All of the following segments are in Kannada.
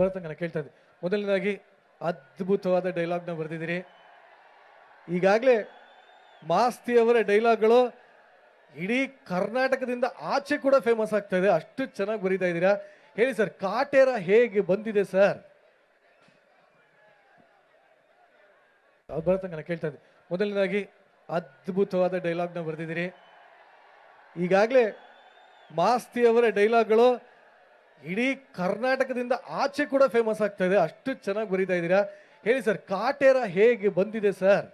ಬರತಂಗ ನಾನು ಕೇಳ್ತಾ ಇದ್ದೆ. ಮೊದಲನೇದಾಗಿ ಅದ್ಭುತವಾದ ಡೈಲಾಗ್ನ ಬರೆದಿದ್ದೀರಿ. ಈಗಾಗಲೇ ಮಾಸ್ತಿ ಅವರ ಡೈಲಾಗ್ಗಳು ಇಡೀ ಕರ್ನಾಟಕದಿಂದ ಆಚೆ ಕೂಡ ಫೇಮಸ್ ಆಗ್ತಾ ಇದೆ. ಅಷ್ಟು ಚೆನ್ನಾಗಿ ಬರೀತಾ ಇದ್ದೀರಾ. ಹೇಳಿ ಸರ್, ಕಾಟೇರ ಹೇಗೆ ಬಂದಿದೆ ಸರ್? ಅದು ಬರತಂಗ ನಾನು ಕೇಳ್ತಾ ಇದ್ದೆ. ಮೊದಲನೇದಾಗಿ ಅದ್ಭುತವಾದ ಡೈಲಾಗ್ನ ಬರೆದಿದ್ದೀರಿ. ಈಗಾಗಲೇ ಮಾಸ್ತಿ ಅವರ ಡೈಲಾಗ್ಗಳು ಇಡೀ ಕರ್ನಾಟಕದಿಂದ ಆಚೆ ಕೂಡ ಫೇಮಸ್ ಆಗ್ತಾ ಇದೆ. ಅಷ್ಟು ಚೆನ್ನಾಗಿ ಬರೀತಾ ಇದ್ದೀರಾ? ಹೇಳಿ ಸರ್, ಕಾಟೇರ ಹೇಗೆ ಬಂದಿದೆ ಸರ್?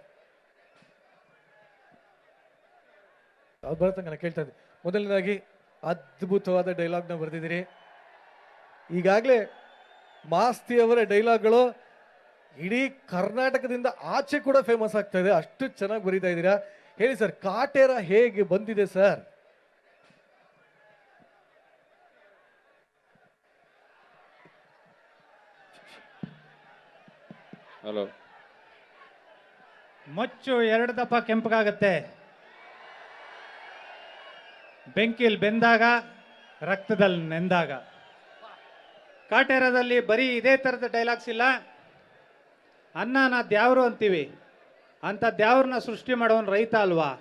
ಅದು ಬರತಂಗ ನಾನು ಕೇಳ್ತಾ ಇದ್ದೀನಿ ಮೊದಲನೇದಾಗಿ ಅದ್ಭುತವಾದ ಡೈಲಾಗ್ನ ಬರೆದಿದ್ದೀರಿ. ಈಗಾಗಲೇ ಮಾಸ್ತಿ ಅವರ ಡೈಲಾಗ್ಗಳು ಇಡೀ ಕರ್ನಾಟಕದಿಂದ ಆಚೆ ಕೂಡ ಫೇಮಸ್ ಆಗ್ತಾ ಇದೆ. ಅಷ್ಟು ಚೆನ್ನಾಗಿ ಬರೀತಾ ಇದ್ದೀರಾ? ಹೇಳಿ ಸರ್, ಕಾಟೇರ ಹೇಗೆ ಬಂದಿದೆ ಸರ್? ಹಲೋ. ಮಚ್ಚು ಎರಡು ದಪ್ಪ ಕೆಂಪಗಾಗತ್ತೆ. ಬೆಂಕಿಲ್ ಬೆಂದಾಗ ರಕ್ತದಲ್ಲಿ ನೆಂದಾಗ. ಕಾಟೇರದಲ್ಲಿ ಬರೀ ಇದೇ ಥರದ ಡೈಲಾಗ್ಸ್ ಇಲ್ಲ. ಅನ್ನನ ದ್ಯಾವ್ರು ಅಂತೀವಿ. ಅಂತ ದ್ಯಾವ್ರನ್ನ ಸೃಷ್ಟಿ ಮಾಡೋನ್ ರೈತ ಅಲ್ವಾ?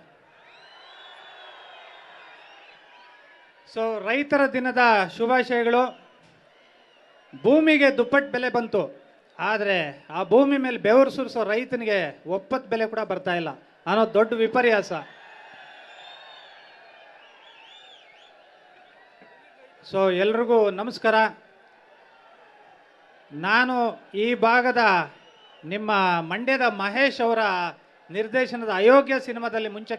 ಸೊ ರೈತರ ದಿನದ ಶುಭಾಶಯಗಳು. ಭೂಮಿಗೆ ದುಪ್ಪಟ್ಟು ಬೆಲೆ ಬಂತು. ಆದರೆ ಆ ಭೂಮಿ ಮೇಲೆ ಬೆವರು ಸುರಿಸೋ ರೈತನಿಗೆ ಒಪ್ಪತ್ತು ಬೆಲೆ ಕೂಡ ಬರ್ತಾ ಇಲ್ಲ. ಅನ್ನೋ ದೊಡ್ಡ ವಿಪರ್ಯಾಸ. ಸೊ ಎಲ್ರಿಗೂ ನಮಸ್ಕಾರ. ನಾನು ಈ ಭಾಗದ ನಿಮ್ಮ ಮಂಡ್ಯದ ಮಹೇಶ್ ಅವರ ನಿರ್ದೇಶನದ ಅಯೋಗ್ಯ ಸಿನಿಮಾದಲ್ಲಿ ಮುಂಚೆ